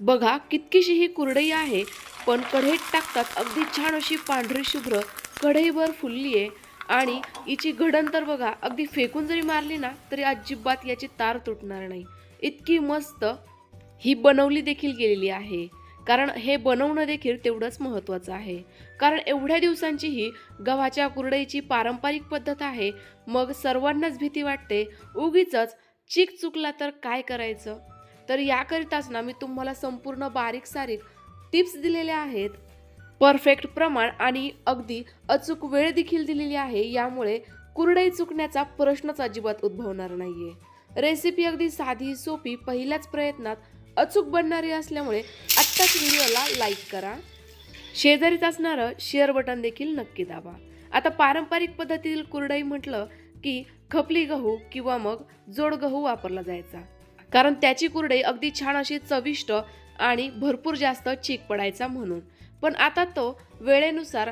बघा कितकीशी ही कुरडई आहे पण कढईत टाकतात अगदी छान अशी पांढरी शुभ्र कढईभर फुलली आहे आणि हिची घडण तर बघा अगदी फेकून जरी मारली ना तरी अजिबात याची तार तुटणार नाही. इतकी मस्त ही बनवली देखील गेलेली आहे. कारण हे बनवणं देखील तेवढंच महत्त्वाचं आहे. कारण एवढ्या दिवसांची ही गव्हाच्या कुरडईची पारंपरिक पद्धत आहे. मग सर्वांनाच भीती वाटते उगीच चीक चुकला तर काय करायचं? तर याकरिताच ना मी तुम्हाला संपूर्ण बारीक सारीक टिप्स दिलेल्या आहेत. परफेक्ट प्रमाण आणि अगदी अचूक वेळ देखील दिलेली आहे. यामुळे कुरडई चुकण्याचा प्रश्नच अजिबात उद्भवणार नाहीये. रेसिपी अगदी साधी सोपी पहिल्याच प्रयत्नात अचूक बनणारी असल्यामुळे आत्ताच व्हिडिओला लाईक करा. शेजारीच असणारं शेअर बटन देखील नक्की दाबा. आता पारंपरिक पद्धतीतील कुरडई म्हटलं की खपली गहू किंवा मग जोड गहू वापरला जायचा. कारण त्याची कुरडई अगदी छान अशी चविष्ट आणि भरपूर जास्त चीक पडायचा म्हणून. पण आता तो वेळेनुसार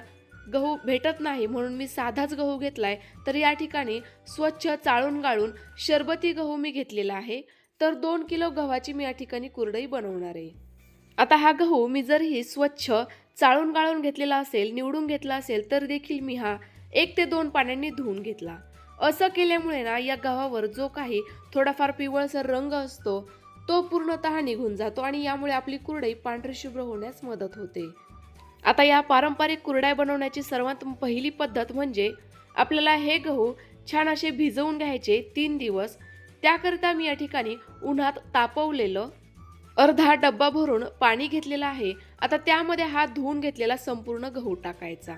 गहू भेटत नाही म्हणून मी साधाच गहू घेतलाय. तर या ठिकाणी स्वच्छ चाळून गाळून शरबती गहू मी घेतलेला आहे. तर दोन किलो गव्हाची मी या ठिकाणी कुरडई बनवणार आहे. आता हा गहू मी जरही स्वच्छ चाळून गाळून घेतलेला असेल निवडून घेतला असेल तर देखील मी हा एक ते दोन पाण्यांनी धुवून घेतला. असं केल्यामुळे ना या गव्हावर जो काही थोडाफार पिवळसर रंग असतो तो पूर्णतः निघून जातो आणि यामुळे आपली कुरडई पांढरी शुभ्र होण्यास मदत होते. आता या पारंपरिक कुरड्या बनवण्याची सर्वात पहिली पद्धत म्हणजे आपल्याला हे गहू छान असे भिजवून घ्यायचे तीन दिवस. त्याकरिता मी या ठिकाणी उन्हात तापवलेलं अर्धा डब्बा भरून पाणी घेतलेलं आहे. आता त्यामध्ये हा धुवून घेतलेला संपूर्ण गहू टाकायचा.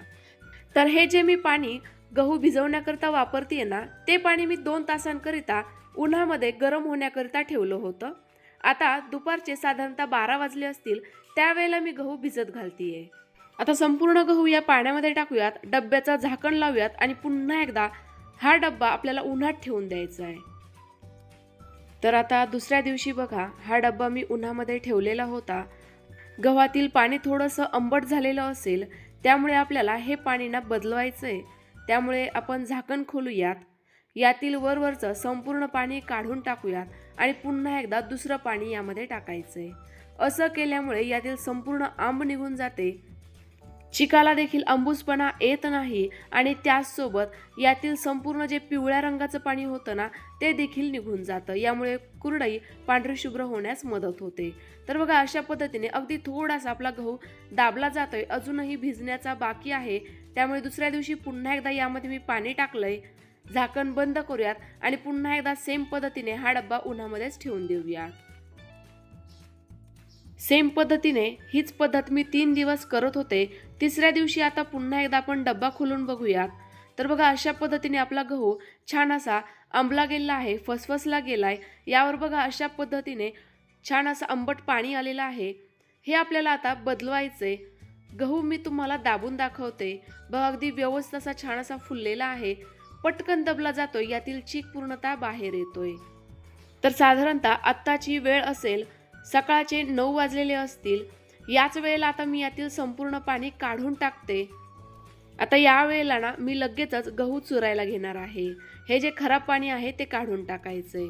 तर हे जे मी पाणी गहू भिजवण्याकरिता वापरते ना ते पाणी मी दोन तासांकरिता उन्हामध्ये गरम होण्याकरिता ठेवलं होतं. आता दुपारचे साधारणतः बारा वाजले असतील त्यावेळेला मी गहू भिजत घालतीये. आता संपूर्ण गहू या पाण्यामध्ये टाकूयात डब्याचं झाकण लावूयात आणि पुन्हा एकदा हा डब्बा आपल्याला उन्हात ठेवून द्यायचा आहे. तर आता दुसऱ्या दिवशी बघा हा डब्बा मी उन्हामध्ये ठेवलेला होता. गव्हातील पाणी थोडंसं आंबट झालेलं असेल त्यामुळे आपल्याला हे पाणी ना बदलवायचं आहे त्यामुळे आपण झाकण खोलूयात. यातील वरवरचं संपूर्ण पाणी काढून टाकूयात आणि पुन्हा एकदा दुसरं पाणी यामध्ये टाकायचं आहे असं केल्यामुळे यातील संपूर्ण आंब निघून जाते. चिकाला देखील अंबूसपणा येत नाही आणि त्याचसोबत यातील संपूर्ण जे पिवळ्या रंगाचं पाणी होतं ना ते देखील निघून जातं. यामुळे कुरडई पांढरी शुभ्र होण्यास मदत होते. तर बघा अशा पद्धतीने अगदी थोडासा आपला गहू दाबला जातोय. अजूनही भिजण्याचा बाकी आहे. त्यामुळे दुसऱ्या दिवशी पुन्हा एकदा यामध्ये मी पाणी टाकलं आहे झाकण बंद करूयात आणि पुन्हा एकदा सेम पद्धतीने हा डब्बा उन्हामध्येच ठेवून देऊयात सेम पद्धतीने हीच पद्धत मी तीन दिवस करत होते. तिसऱ्या दिवशी आता पुन्हा एकदा आपण डब्बा खोलून बघूयात. तर बघा अशा पद्धतीने आपला गहू छान असा आंबला गेला आहे फसफसला गेलाय. यावर बघा अशा पद्धतीने छान असं आंबट पाणी आलेलं आहे. हे आपल्याला आता बदलवायचं आहे गहू मी तुम्हाला दाबून दाखवते. बघा अगदी व्यवस्थित असा छान असा फुललेला आहे. पटकन दबला जातोय यातील चीक पूर्णतः बाहेर येतोय. तर साधारणतः आत्ताची वेळ असेल सकाळचे नऊ वाजलेले असतील. याच वेळेला आता मी यातील संपूर्ण पाणी काढून टाकते. आता या वेळेला ना मी लगेचच गहू चुरायला घेणार आहे. हे जे खराब पाणी आहे ते काढून टाकायचंय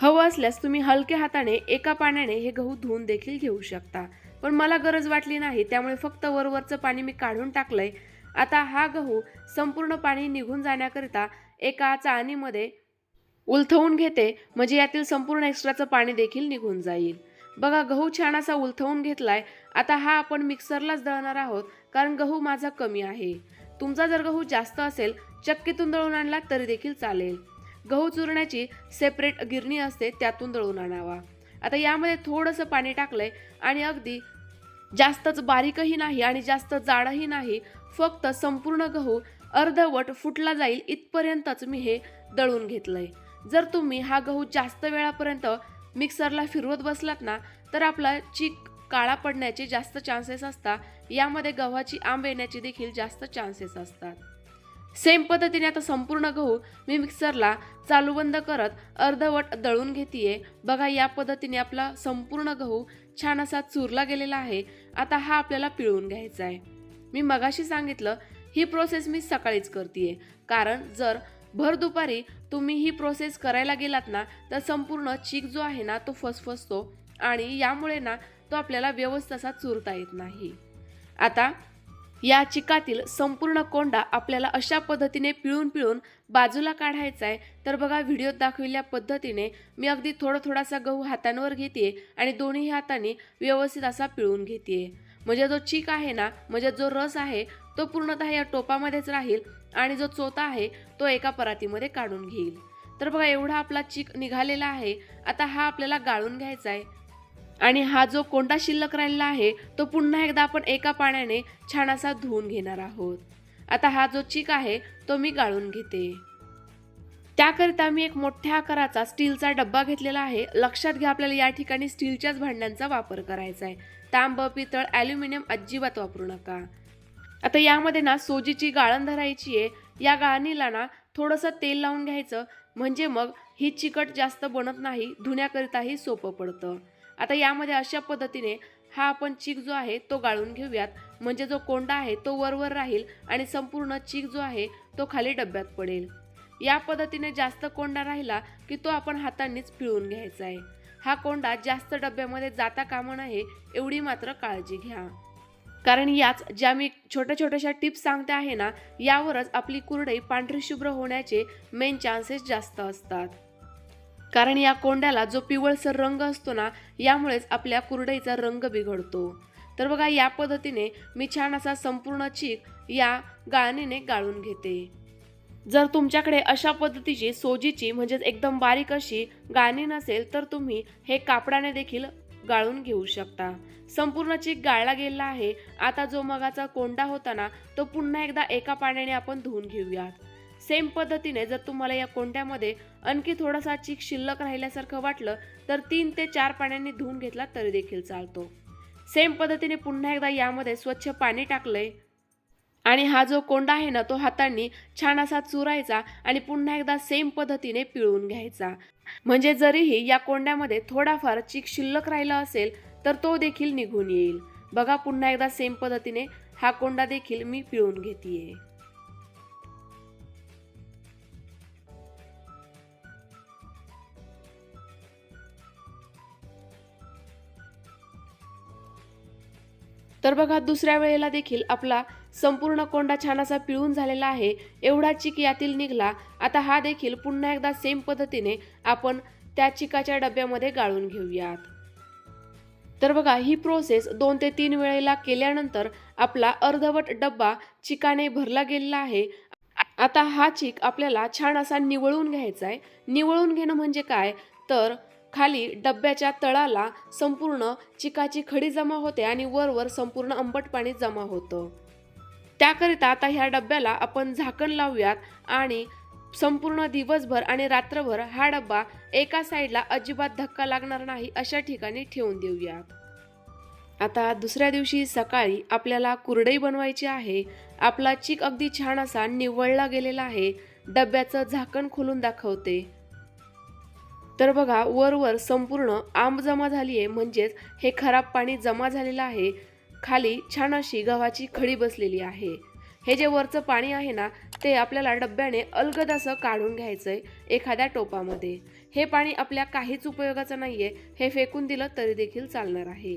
हवं असल्यास तुम्ही हलक्या हाताने एका पाण्याने हे गहू धुवून देखील घेऊ शकता. पण मला गरज वाटली नाही त्यामुळे फक्त वरवरचं पाणी मी काढून टाकलंय. आता हा गहू संपूर्ण पाणी निघून जाण्याकरिता एका चाळणीमध्ये उलथवून घेते म्हणजे यातील संपूर्ण एक्स्ट्राचं पाणी देखील निघून जाईल. बघा गहू छान असा उलथवून घेतलाय. आता हा आपण मिक्सरलाच दळणार आहोत कारण गहू माझा कमी आहे. तुमचा जर गहू जास्त असेल चक्कीतून दळून आणला तरी देखील चालेल. गहू चुरण्याची सेपरेट गिरणी असते त्यातून दळून आणावा. आता यामध्ये थोडंसं पाणी टाकलंय आणि अगदी जास्तच बारीकही नाही आणि जास्त जाडही नाही फक्त संपूर्ण गहू अर्धवट फुटला जाईल इथपर्यंतच मी हे दळून घेतलंय. जर तुम्ही हा गहू जास्त वेळापर्यंत मिक्सरला फिरवत बसलात ना तर आपला चीक काळा पडण्याचे जास्त चान्सेस असतात. यामध्ये गव्हाची आंब येण्याचे देखील जास्त चान्सेस असतात. सेम पद्धतीने आता संपूर्ण गहू मी मिक्सरला चालू बंद करत अर्धवट दळून घेते बघा या पद्धतीने आपला संपूर्ण गहू छान असा चुरला गेलेला आहे. आता हा आपल्याला पिळून घ्यायचा आहे. मी मगाशी सांगितलं ही प्रोसेस मी सकाळीच करते कारण जर भर दुपारी तुम्ही ही प्रोसेस करायला गेलात ना तर संपूर्ण चीक जो आहे ना तो फसफसतो आणि यामुळे ना तो आपल्याला व्यवस्थित असा चुरता येत नाही. आता या चिकातील संपूर्ण कोंडा आपल्याला अशा पद्धतीने पिळून पिळून बाजूला काढायचा आहे तर बघा व्हिडिओत दाखविल्या पद्धतीने मी अगदी थोडा थोडासा गहू हातांवर घेते आणि दोन्ही हाताने व्यवस्थित असा पिळून घेते म्हणजे जो चीक आहे ना म्हणजे जो रस आहे तो पूर्णतः या टोपामध्येच राहील आणि जो चोथा आहे तो एका परातीमध्ये काढून घेईल. तर बघा एवढा आपला चीक निघालेला आहे. आता हा आपल्याला गाळून घ्यायचा आहे आणि हा जो कोंडा शिल्लक राहिलेला आहे तो पुन्हा एकदा आपण एका पाण्याने छान असा धुवून घेणार आहोत. आता हा जो चीक आहे तो मी गाळून घेते. त्याकरिता मी एक मोठ्या आकाराचा स्टीलचा डब्बा घेतलेला आहे. लक्षात घ्या आपल्याला या ठिकाणी स्टीलच्याच भांड्यांचा वापर करायचा आहे तांब पितळ ॲल्युमिनियम अजिबात वापरू नका. आता यामध्ये ना सोजीची गाळण धरायची आहे. या गाळणीला ना थोडंसं तेल लावून घ्यायचं. म्हणजे मग ही चिकट जास्त बनत नाही धुण्याकरिताही सोपं पडतं. आता यामध्ये अशा पद्धतीने हा आपण चीक जो आहे तो गाळून घेऊयात. म्हणजे जो कोंडा आहे तो वरवर राहील आणि संपूर्ण चीक जो आहे तो खाली डब्यात पडेल. या पद्धतीने जास्त कोंडा राहिला की तो आपण हातांनीच पिळून घ्यायचा आहे. हा कोंडा जास्त डब्यामध्ये जाता कामा नये एवढी मात्र काळजी घ्या. कारण याच ज्या मी छोट्या छोट्याशा टिप्स सांगते आहे ना यावरच आपली कुरडई पांढरी शुभ्र होण्याचे मेन चान्सेस जास्त असतात. कारण या कोंड्याला जो पिवळसर रंग असतो ना यामुळेच आपल्या कुरडईचा रंग बिघडतो. तर बघा या पद्धतीने मी छान असा संपूर्ण चीक या गाळणीने गाळून घेते. जर तुमच्याकडे अशा पद्धतीची सोजीची म्हणजेच एकदम बारीक अशी गाळणी नसेल तर तुम्ही हे कापडाने देखील गाळून घेऊ शकता. संपूर्ण चीक गाळला गेलेला आहे. आता जो मगाचा कोंडा होता ना तो पुन्हा एकदा एका पाण्याने आपण धुवून घेऊयात. सेम पद्धतीने जर तुम्हाला या कोंड्यामध्ये आणखी थोडासा चीक शिल्लक राहिल्यासारखं वाटलं तर तीन ते चार पाण्याने धुवून घेतला तरी देखील चालतो. सेम पद्धतीने पुन्हा एकदा यामध्ये स्वच्छ पाणी टाकलंय. आणि हा जो कोंडा आहे ना तो हातांनी छान असा चुरायचा आणि पुन्हा एकदा सेम पद्धतीने पिळून घ्यायचा. म्हणजे जरीही या कोंड्यामध्ये थोडाफार चीक शिल्लक राहिला असेल तर तो देखील निघून येईल. बघा पुन्हा एकदा सेम पद्धतीने हा कोंडा देखील मी पिळून घेते तर बघा दुसऱ्या वेळेला देखील आपला संपूर्ण कोंडा छान असा पिळून झालेला आहे. एवढा चिक यातील निघला. आता हा देखील पुन्हा एकदा सेम पद्धतीने आपण त्या चिकाच्या डब्यामध्ये गाळून घेऊयात. तर बघा ही प्रोसेस दोन ते तीन वेळेला केल्यानंतर आपला अर्धवट डब्बा चिकाने भरला गेलेला आहे. आता हा चिक आपल्याला छान असा निवळून घ्यायचा आहे. निवळून घेणं म्हणजे काय? तर खाली डब्याच्या तळाला संपूर्ण चिकाची खडी जमा होते आणि वरवर संपूर्ण आंबट पाणी जमा होतं. त्याकरिता आता ह्या डब्याला आपण झाकण लावूयात आणि संपूर्ण दिवसभर आणि रात्रभर हा डब्बा एका साईडला अजिबात धक्का लागणार नाही अशा ठिकाणी ठेवून देऊयात. आता दुसऱ्या दिवशी सकाळी आपल्याला कुरडई बनवायची आहे. आपला चीक अगदी छान असा निवळला गेलेला आहे. डब्याचं झाकण खोलून दाखवते. तर बघा वरवर संपूर्ण आंब जमा झाली आहे म्हणजेच हे खराब पाणी जमा झालेलं आहे. खाली छान अशी गव्हाची खडी बसलेली आहे. हे जे वरचं पाणी आहे ना ते आपल्याला डब्याने अलगद असं काढून घ्यायचं आहे एखाद्या टोपामध्ये. हे पाणी आपल्या काहीच उपयोगाचं नाही आहे हे फेकून दिलं तरी देखील चालणार आहे.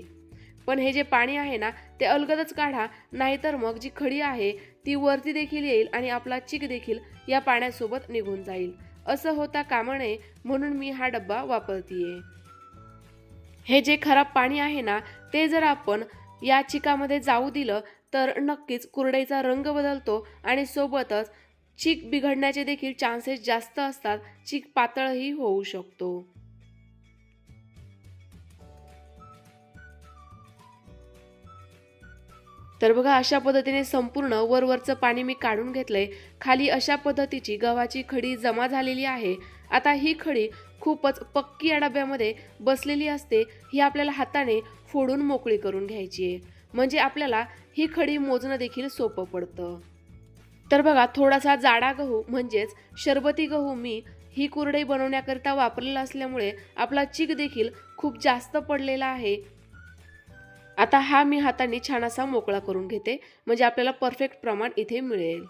पण हे जे पाणी आहे ना ते अलगदच काढा. नाहीतर मग जी खडी आहे ती वरती देखील येईल आणि आपला चिक देखील या पाण्यासोबत निघून जाईल. असं होता कामा नये म्हणून मी हा डब्बा वापरतीये. हे जे खराब पाणी आहे ना ते जर आपण या चिकामध्ये जाऊ दिलं तर नक्कीच कुरडईचा रंग बदलतो आणि सोबतच चीक बिघडण्याचे देखील चान्सेस जास्त असतात. चीक पातळही होऊ शकतो. तर बघा अशा पद्धतीने संपूर्ण वरवरचं पाणी मी काढून घेतलंय. खाली अशा पद्धतीची गव्हाची खडी जमा झालेली आहे. आता ही खडी खूपच पक्की या डब्यामध्ये बसलेली असते ही आपल्याला हाताने फोडून मोकळी करून घ्यायची आहे. म्हणजे आपल्याला ही खडी मोजणं देखील सोपं पडतं. तर बघा थोडासा जाडा गहू म्हणजेच शरबती गहू मी ही कुरडई बनवण्याकरिता वापरलेला असल्यामुळे आपला चीक देखील खूप जास्त पडलेला आहे. आता हा मी हाताने छान असा मोकळा करून घेते. म्हणजे आपल्याला परफेक्ट प्रमाण इथे मिळेल.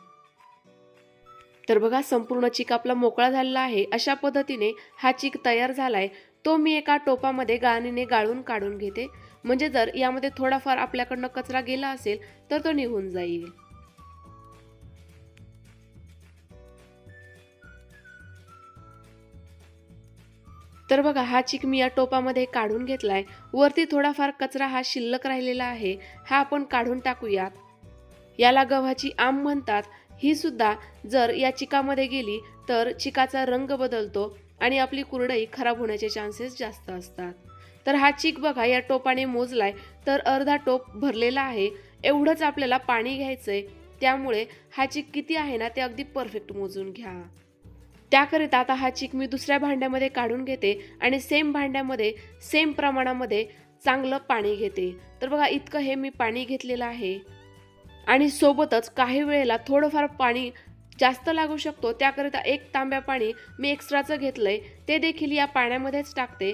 तर बघा संपूर्ण चीक आपला मोकळा झालेला आहे. अशा पद्धतीने हा चीक तयार झालाय. तो मी एका टोपामध्ये गाळणीने गाळून काढून घेते. म्हणजे जर यामध्ये थोडाफार आपल्याकडनं कचरा गेला असेल तर तो निघून जाईल. तर बघा हा चिक मी या टोपामध्ये काढून घेतलाय. वरती थोडाफार कचरा हा शिल्लक राहिलेला आहे. हा आपण काढून टाकूयात. याला गव्हाची आम म्हणतात. ही सुद्धा जर या चिकामध्ये गेली तर चिकाचा रंग बदलतो आणि आपली कुरडई खराब होण्याचे चान्सेस जास्त असतात. तर हा चिक बघा या टोपाने मोजलाय तर अर्धा टोप भरलेला आहे. एवढंच आपल्याला पाणी घ्यायचंय. त्यामुळे हा चिक किती आहे ना ते अगदी परफेक्ट मोजून घ्या. त्याकरिता आता हा चिक मी दुसऱ्या भांड्यामध्ये काढून घेते आणि सेम भांड्यामध्ये सेम प्रमाणामध्ये चांगलं पाणी घेते. तर बघा इतकं हे मी पाणी घेतलेलं आहे. आणि सोबतच काही वेळेला थोडंफार पाणी जास्त लागू शकतो. त्याकरिता एक तांब्या पाणी मी एक्स्ट्राचं घेतलं आहे ते देखील या पाण्यामध्येच टाकते.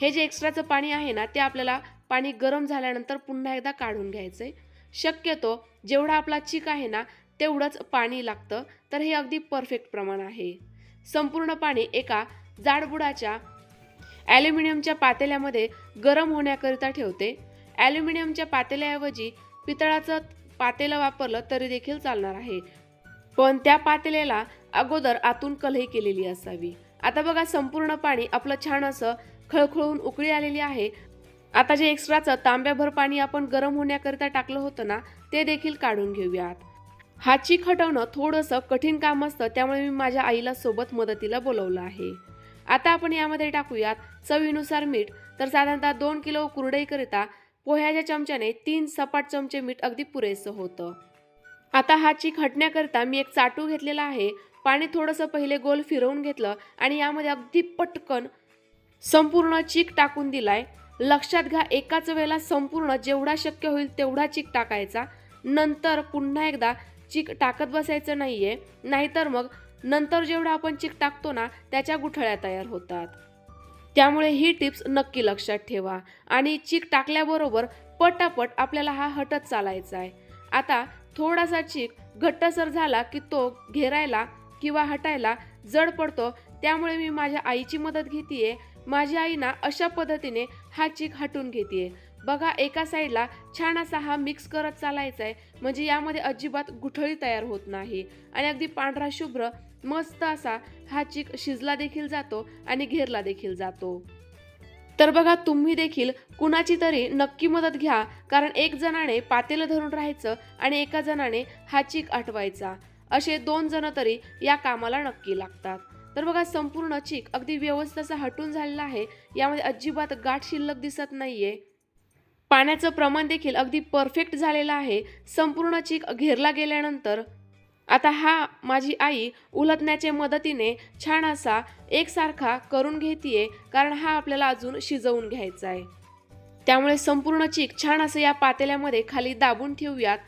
हे जे एक्स्ट्राचं पाणी आहे ना ते आपल्याला पाणी गरम झाल्यानंतर पुन्हा एकदा काढून घ्यायचं आहे शक्यतो जेवढा आपला चिक आहे ना तेवढंच पाणी लागतं. तर हे अगदी परफेक्ट प्रमाण आहे. संपूर्ण पाणी एका जाडबुडाच्या ॲल्युमिनियमच्या पातेल्यामध्ये गरम होण्याकरिता ठेवते. ॲल्युमिनियमच्या पातेल्याऐवजी पितळाचं पातेलं वापरलं तरी देखील चालणार आहे. पण त्या पातेल्याला अगोदर आतून कलही केलेली असावी. आता बघा संपूर्ण पाणी आपलं छान असं खळखळून उकळी आलेली आहे. आता जे एक्स्ट्राचं तांब्याभर पाणी आपण गरम होण्याकरिता टाकलं होतं ना ते देखील काढून घेऊयात. हा चिक हटवणं थोडंसं कठीण काम असतं त्यामुळे मी माझ्या आईला सोबत मदतीला बोलवलं आहे. आता आपण यामध्ये टाकूयात चवीनुसार मीठ. तर साधारणतः दोन किलो कुरडईकरिता पोह्याच्या चमच्याने तीन सपाट चमचे मीठ अगदी पुरेसं होतं. आता हा चीक हटण्याकरिता मी एक चाटू घेतलेला आहे. पाणी थोडंसं पहिले गोल फिरवून घेतलं आणि यामध्ये अगदी पटकन संपूर्ण चीक टाकून दिलाय. लक्षात घ्या एकाच वेळेला संपूर्ण जेवढा शक्य होईल तेवढा चीक टाकायचा. नंतर पुन्हा एकदा चिक टाकत बसायचं नाही आहे नाहीतर मग नंतर जेवढा आपण चिक टाकतो ना त्याच्या गुठळ्या तयार होतात. त्यामुळे ही टिप्स नक्की लक्षात ठेवा आणि चीक टाकल्याबरोबर पटापट आपल्याला हा हटत चालायचा आहे आता थोडासा चीक घट्टसर झाला की तो घेरायला किंवा हटायला जड पडतो त्यामुळे मी माझ्या आईची मदत घेते माझी आई ना अशा पद्धतीने हा चीक हटून घेते बघा एका साईडला छान असा हा मिक्स करत चालायचा आहे म्हणजे यामध्ये अजिबात गुठळी तयार होत नाही. आणि अगदी पांढरा शुभ्र मस्त असा हा चिक शिजला देखील जातो आणि घेरला देखील जातो. तर बघा तुम्ही देखील कुणाची तरी नक्की मदत घ्या कारण एक जणाने पातेलं धरून राहायचं आणि एका जणाने हा चिक आटवायचा असे दोन जण तरी या कामाला नक्की लागतात. तर बघा संपूर्ण चीक अगदी व्यवस्थित असा हटून झालेला आहे. यामध्ये अजिबात गाठ शिल्लक दिसत नाहीये. पाण्याचं प्रमाण देखील अगदी परफेक्ट झालेलं आहे. संपूर्ण चीक घेरला गेल्यानंतर आता हा माझी आई उलटण्याच्या मदतीने छान असा एकसारखा करून घेतीये कारण हा आपल्याला अजून शिजवून घ्यायचा आहे. त्यामुळे संपूर्ण चीक छान असं या पातेल्यामध्ये खाली दाबून ठेवूयात.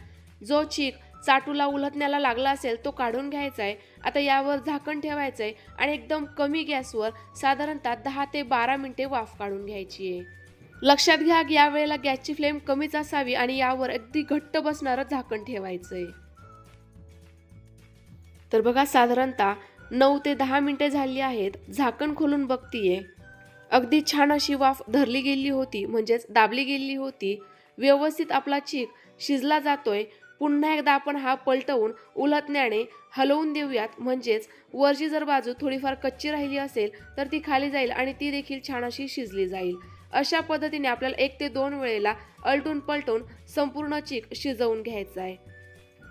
जो चीक चाटूला उलटण्याला लागला असेल तो काढून घ्यायचा आहे. आता यावर झाकण ठेवायचं आहे आणि एकदम कमी गॅसवर साधारणतः दहा ते बारा मिनिटे वाफ काढून घ्यायची आहे. लक्षात घ्या की या वेळेला गॅसची फ्लेम कमीच असावी आणि यावर अगदी घट्ट बसणारं झाकण ठेवायचं आहे तर बघा साधारणतः नऊ ते दहा मिनिटे झाली आहेत झाकण खोलून बघतीये. अगदी छान अशी वाफ धरली गेली होती म्हणजेच दाबली गेली होती. व्यवस्थित आपला चीक शिजला जातोय. पुन्हा एकदा आपण हा पलटवून उलटण्याने हलवून देऊयात. म्हणजेच वरची जर बाजू थोडीफार कच्ची राहिली असेल तर ती खाली जाईल आणि ती देखील छान अशी शिजली जाईल. अशा पद्धतीने आपल्याला एक ते दोन वेळेला अलटून पलटून संपूर्ण चीक शिजवून घ्यायचा आहे.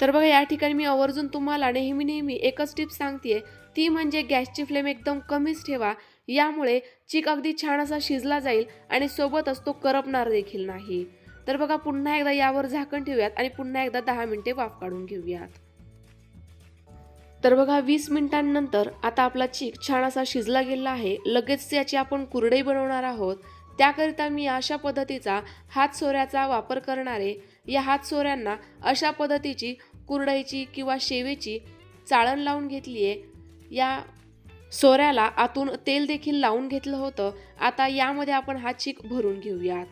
तर बघा या ठिकाणी मी आवर्जून तुम्हाला नेहमी नेहमी एकच टिप सांगते ती म्हणजे गॅसची फ्लेम एकदम कमीच ठेवा. यामुळे चीक अगदी छान असा शिजला जाईल आणि सोबतच तो करपणार देखील नाही. तर बघा पुन्हा एकदा यावर झाकण ठेवूयात आणि पुन्हा एकदा दहा मिनिटे वाफ काढून घेऊयात. तर बघा वीस मिनिटांनंतर आता आपला चीक छान असा शिजला गेला आहे. लगेच याची आपण कुरडई बनवणार आहोत. त्याकरिता मी अशा पद्धतीचा हात सोऱ्याचा वापर करणारे या हात सोऱ्यांना अशा पद्धतीची कुरडईची किंवा शेवेची चाळण लावून घेतली आहे. या सोऱ्याला आतून तेल देखील लावून घेतलं होतं. आता यामध्ये आपण हा चीक भरून घेऊयात.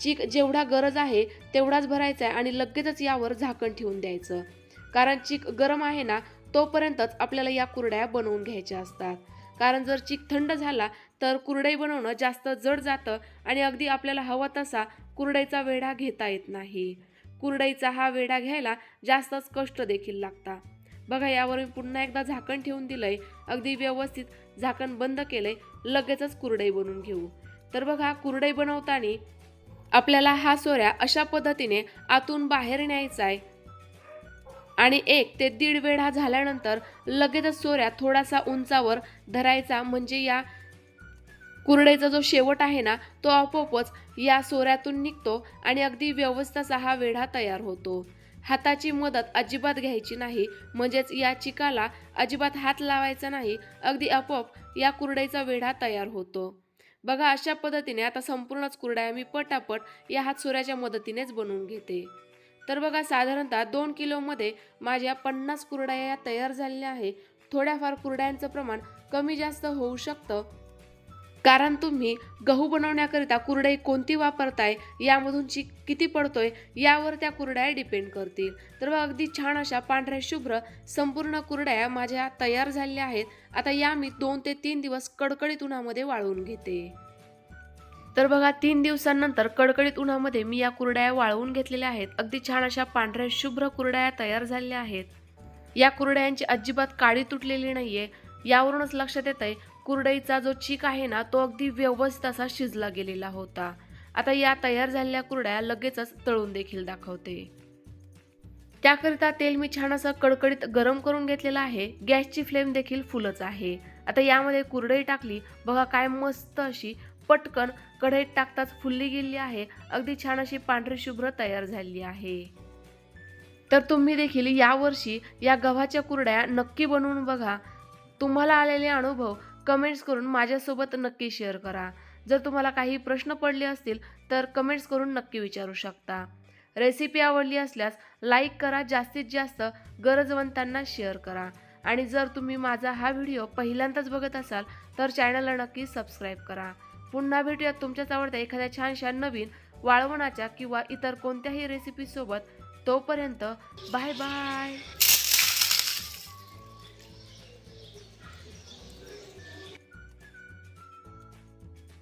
चीक जेवढा गरज आहे तेवढाच भरायचा आहे आणि लगेचच यावर झाकण ठेवून द्यायचं. कारण चीक गरम आहे ना तोपर्यंतच आपल्याला या कुरड्या बनवून घ्यायच्या असतात. कारण जर चीक थंड झाला तर कुरडई बनवणं जास्त जड जातं आणि अगदी आपल्याला हवा तसा कुरडईचा वेढा घेता येत नाही. कुरडईचा हा वेढा घ्यायला जास्तच कष्ट देखील लागता बघा यावर मी पुन्हा एकदा झाकण ठेवून दिलंय. अगदी व्यवस्थित झाकण बंद केलंय. लगेचच कुरडई बनवून घेऊ. तर बघा कुरडई बनवताना आपल्याला हा सोऱ्या अशा पद्धतीने आतून बाहेर न्यायचा आहे. आणि एक ते दीड वेढा झाल्यानंतर लगेचच सोऱ्या थोडासा उंचावर धरायचा. म्हणजे या कुरडईचा जो शेवट आहे ना तो आपोआपच या सोऱ्यातून निघतो आणि अगदी व्यवस्थाचा हा वेढा तयार होतो. हाताची मदत अजिबात घ्यायची नाही. म्हणजेच या चिकाला अजिबात हात लावायचा नाही. अगदी आपोआप या कुरडईचा वेढा तयार होतो. बघा अशा पद्धतीने आता संपूर्णच कुरडाया मी पटापट या हात सोऱ्याच्या मदतीनेच बनवून घेते. तर बघा साधारणतः दोन किलोमध्ये माझ्या पन्नास कुरड्या या तयार झालेल्या आहे थोड्याफार कुरड्यांचं प्रमाण कमी जास्त होऊ शकतं. कारण तुम्ही गहू बनवण्याकरिता कुरडई कोणती वापरताय यामधून ची किती पडतोय यावर त्या कुरड्या डिपेंड करतील. तर बघा अगदी छान अशा पांढऱ्या शुभ्र संपूर्ण कुरड्या माझ्या तयार झालेल्या आहेत. आता या मी दोन ते तीन दिवस कडकडीत उन्हामध्ये वाळवून घेते. तर बघा तीन दिवसांनंतर कडकडीत उन्हामध्ये मी या कुरड्या वाळवून घेतलेल्या आहेत. अगदी छान अशा पांढऱ्या शुभ्र कुरड्या तयार झालेल्या आहेत. या कुरड्यांची अजिबात काळी तुटलेली नाहीये. यावरूनच लक्षात येत आहे कुरडईचा जो चीक आहे ना तो अगदी व्यवस्थित असा शिजला गेलेला होता. आता या तयार झालेल्या कुरड्या लगेचच तळून देखील दाखवते. त्याकरिता तेल मी छान असं कडकडीत गरम करून घेतलेलं आहे. गॅसची फ्लेम देखील फुलच आहे. आता यामध्ये कुरडई टाकली बघा काय मस्त अशी पटकन कढईत टाकताच फुलली गेली आहे. अगदी छान अशी पांढरी शुभ्र तयार झालेली आहे. तर तुम्ही देखील यावर्षी या गव्हाच्या कुरड्या नक्की बनवून बघा. तुम्हाला आलेले अनुभव कमेंट्स करून माझ्यासोबत नक्की शेअर करा. जर तुम्हाला काही प्रश्न पडले असतील तर कमेंट्स करून नक्की विचारू शकता. रेसिपी आवडली असल्यास लाईक करा जास्तीत जास्त गरजवंतांना शेअर करा. आणि जर तुम्ही माझा हा व्हिडिओ पहिल्यांदाच बघत असाल तर चॅनलला नक्की सबस्क्राईब करा. पुन्हा भेटूयात तुमच्याच आवडत्या एखाद्या छानशा नवीन वाळवणाच्या किंवा इतर कोणत्याही रेसिपीसोबत तोपर्यंत बाय बाय